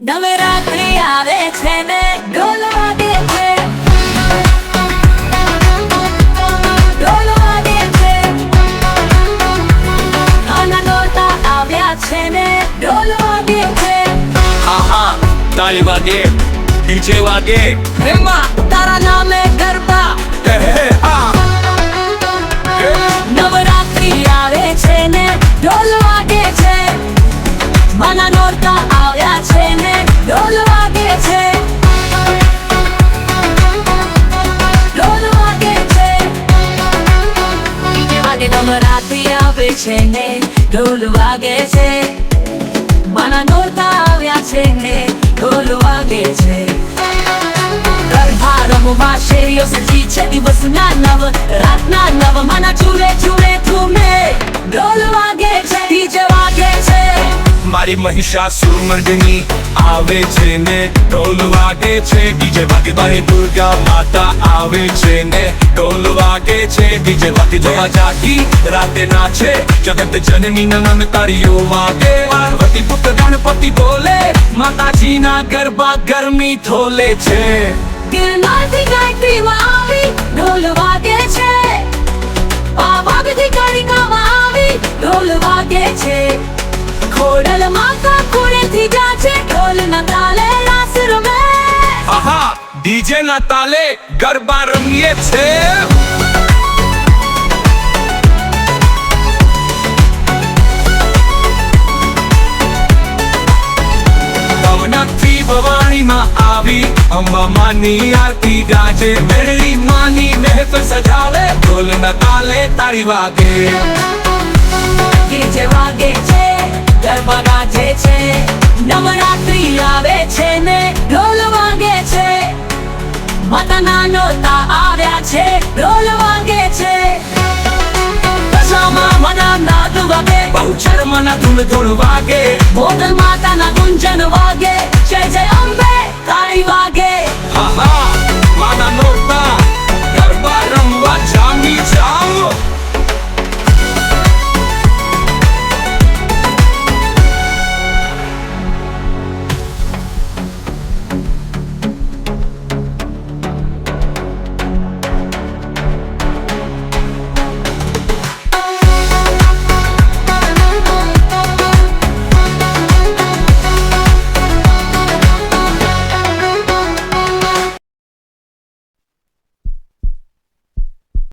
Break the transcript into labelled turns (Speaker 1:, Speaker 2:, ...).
Speaker 1: નવરાત્રી આવે છે ને ઢોલ વાગે છે. ઢોલ વાગે છે. નાના નોરતા આવ્યા છે ને ઢોલ વાગે છે.
Speaker 2: આહા તાળી વાગે ડીજે વાગે.
Speaker 1: હેમા તારા નામે ગરબા.
Speaker 2: હે હે
Speaker 1: નવરાત્રી આવે છે ને ઢોલ વાગે છે. મના નોરતા આવ્યા છે ઢોલ વાગે છે. ઢોલ વાગે છે. નવરાત્રી આવે છે ને, ઢોલ વાગે છે. નોરતા આવ્યા છે ને, ઢોલ વાગે છે. ગરબા રમવા શેરીઓ સજી છે, દિવસના નવ, રાતના નવ, માના ચૂલે
Speaker 2: મારી મહિષાસુર મર્દની આવે છે ને, ઢોલ વાગે છે, ડીજે વાગે મારી દુર્ગા માતા આવે છે ને, ઢોલ વાગે છે, ડીજે વાગે જોવા જાગી, રાતે નાચે, જગત જનની નામ તારીઓ વાગે. પાર્વતી પુત્ર ગણપતિ બોલે, માતાજીના ગરબા ગરમી થોલે છે.
Speaker 1: ગિરનારથી ગાયત્રીમાં આવી ઢોલ વાગે છે. પાવાગઢથી કાળિકામાં આવી, ઢોલ વાગે છે. ખોડલ માતા ખોડેથી જાચે ઢોલ ના તાલે રાસ રમે.
Speaker 2: આહા ડીજે ના તાલે ગરબા રમીએ છે. ભવનાથથી આવી અંબા માની આરતી ગાજે મેળવી માની મહેફિલ સજાવે ઢોલ ના તાલે તારી વાગે.
Speaker 1: વાગે છે. ગરબા ગાજે છે. નવરાત્રી આવે છે ને ઢોલ વાગે છે. માતાના નોતા આવ્યા છે, ઢોલ વાગે છે. દશામાં
Speaker 2: ધૂળ ધૂળ વાગે
Speaker 1: મોગલ માતાના ગુંજન વાગે. જય જય